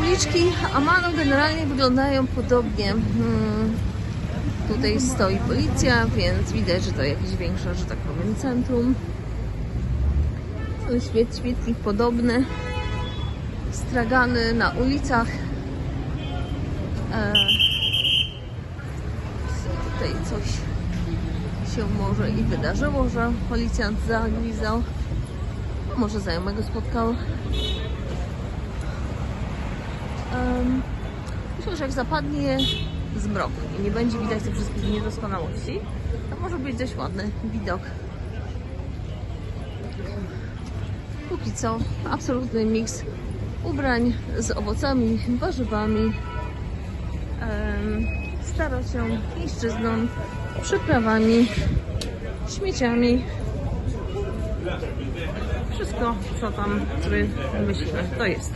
uliczki Amano generalnie wyglądają podobnie. Hmm. Tutaj stoi policja, więc widać, że to jakieś większe, że tak powiem, centrum. Świet, świetlik podobny. Stragany na ulicach. E, tutaj coś się może i wydarzyło, że policjant zagwizdał. Może znajomego spotkał. Myślę, że jak zapadnie zmrok i nie będzie widać tych wszystkich niedoskonałości, to może być dość ładny widok. Póki co absolutny miks ubrań z owocami, warzywami, starością, chińszczyzną, przyprawami, śmieciami. Wszystko, co tam sobie myślimy, to jest.